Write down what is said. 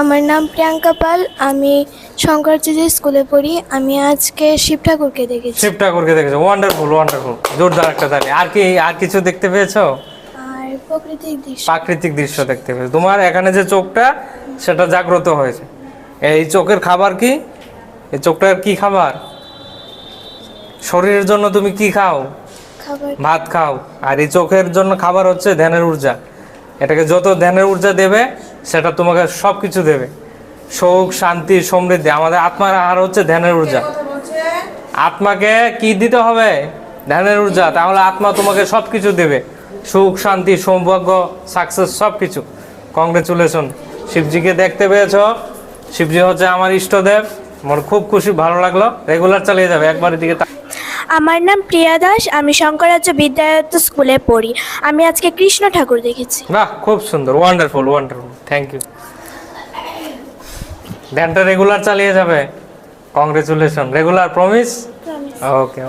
আমার নাম প্রিয়াঙ্কা পাল আমি শঙ্করাচার্য স্কুলে পড়ি। আমি আজকে শিব ঠাকুরকে দেখেছি। শিব ঠাকুরকে দেখেছ? ওয়ান্ডারফুল ওয়ান্ডারফুল জোরদার একটা তালি। আর কি আর কিছু দেখতে পেয়েছ? আর প্রকৃতিক দৃশ্য। প্রাকৃতিক দৃশ্য দেখতে পেয়েছ। তোমার এখানে যে চোখটা সেটা জাগ্রত হয়েছে। এই চোখের খাবার কি? এই চোখটার কি খাবার? শরীরের জন্য তুমি কি খাও? খাবার। ভাত খাও। আর এই চোখের জন্য খাবার হচ্ছে ধ্যানের ঊর্জা। এটাকে যত ধ্যানের ঊর্জা দেবে সেটা তোমাকে সব কিছু দেবে। সুখ শান্তি সমৃদ্ধি আমাদের আত্মার আহার হচ্ছে ধ্যানের ঊর্জা। আত্মাকে কি দিতে হবে? ধ্যানের ঊর্জা। তাহলে আত্মা তোমাকে সব কিছু দেবে। সুখ শান্তি সৌভাগ্য সাকসেস সব কিছু কংগ্রেচুলেশন শিবজিকে দেখতে পেয়েছ। শিবজি হচ্ছে আমার ইষ্টদেব। আমার খুব খুশি ভালো লাগল। রেগুলার চালিয়ে যাবে। একবার এদিকে আমার নাম প্রিয়া দাস আমি শঙ্করাজ্য বিদ্যায়ত্ত স্কুলে পড়ি। আমি আজকে কৃষ্ণ ঠাকুর দেখেছি। বাহ খুব সুন্দর ওয়ান্ডারফুল ওয়ান্ডারফুল থ্যাংক ইউ ধ্যানটা রেগুলার চালিয়ে যাবে। Congratulation regular promise okay